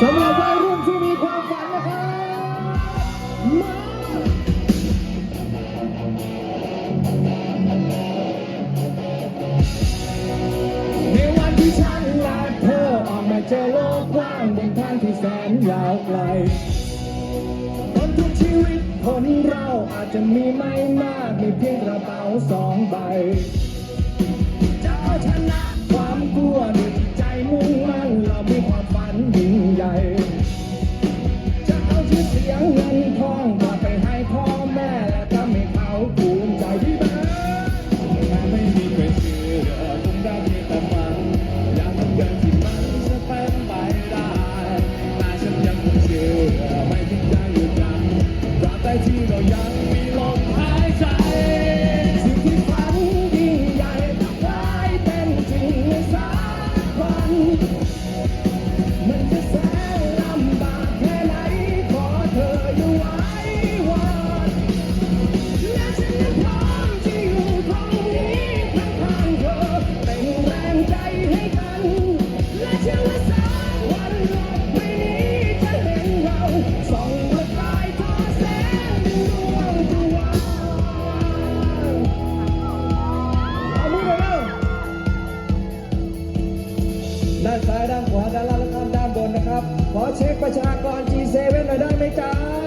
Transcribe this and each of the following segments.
สำหรับวัยรุ่นที่มีความฝันนะครับในวันที่ฉันและเธอออกมาเจอโลกกว้างบนทางที่แสนยาวไกลคนทุกชีวิตคนเราอาจจะมีไม่มาก มีเพียงกระเป๋าสองใบ ดวงตะวันเอามือเลยเร็วด้านซ้ายด้านขวาด้านล่างและขางด้านบนนะครับ ขอเช็คประชากร G7 หน่อยได้ไหมจ๊ะ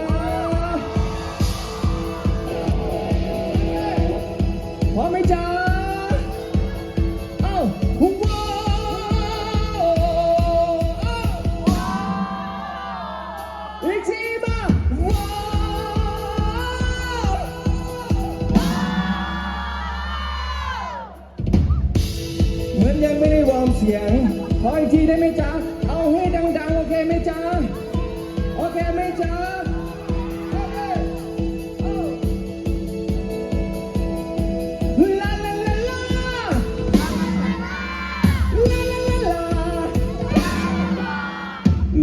สียง ขออีกทีได้ไหมจ๊ะ เอาให้ดังๆ โอเคไหมจ๊ะ โอเคไหมจ๊ะโอเคเอ้ลาลาลาลาลาล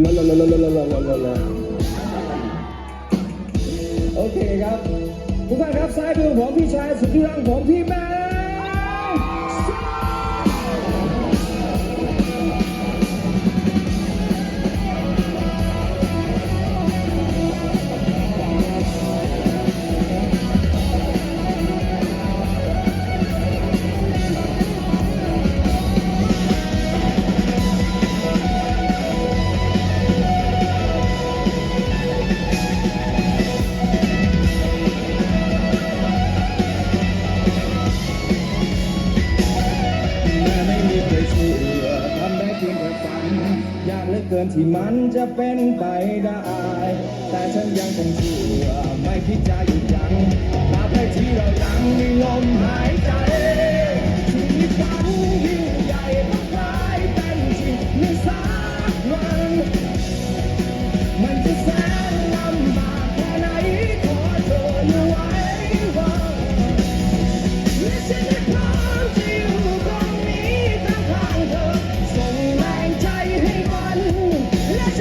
าลาลาลาลาลาลาลาลาลาลาโอเคครับทุกท่านครับซ้ายมือผมพี่ชายสุดที่รักผมพี่แม่ เกินที่มันจะเป็นไปได้ แต่ฉันยังคงเชื่อไม่คิดจะหยุดยั้งตราบใดที่เรายังมีลมหาย